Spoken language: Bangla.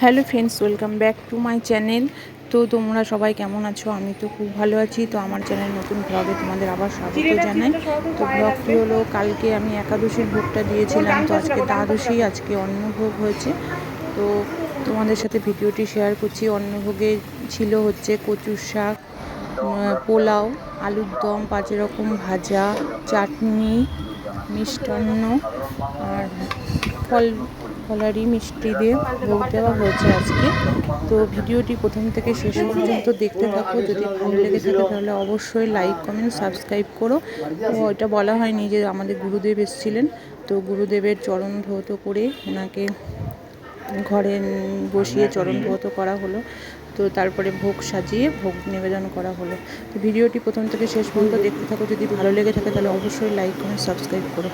Hello friends welcome back to my channel. তো তোমরা সবাই কেমন আছো? আমি তো খুব ভালো আছি। তো আমার চ্যানেল নতুন ব্লগে তোমাদের আবার স্বাগত জানাই। তো ব্লগটি হলো? কালকে আমি একাদশীর ভোগটা দিয়েছিলাম। তো আজকে দ্বাদশী আজকে অন্নভোগ হয়েছে। তো তোমাদের সাথে ভিডিওটি শেয়ার করছি। অন্নভোগে ছিল হচ্ছে কচুর শাক পোলাও আলুর দম পাঁচ রকম ভাজা চাটনি মিষ্টান্ন আর ফল ফলারি মিষ্টি দিয়ে ভোগ দেওয়া হয়েছে আজকে। তো ভিডিওটি প্রথম থেকে শেষ পর্যন্ত দেখতে থাকো। যদি ভালো লেগে থাকে তাহলে অবশ্যই লাইক কমেন্ট সাবস্ক্রাইব করো। তো এটা বলা হয়নি যে আমাদের গুরুদেব এসেছিলেন। তো গুরুদেবের চরণ ধৌত করে ওনাকে ঘরে বসিয়ে চরণ ধৌত করা হলো। তো তারপরে ভোগ সাজিয়ে ভোগ নিবেদন করা হলো। তো ভিডিওটি প্রথম থেকে শেষ পর্যন্ত দেখতে থাকো। যদি ভালো লেগে থাকে তাহলে অবশ্যই লাইক কমেন্ট সাবস্ক্রাইব করো।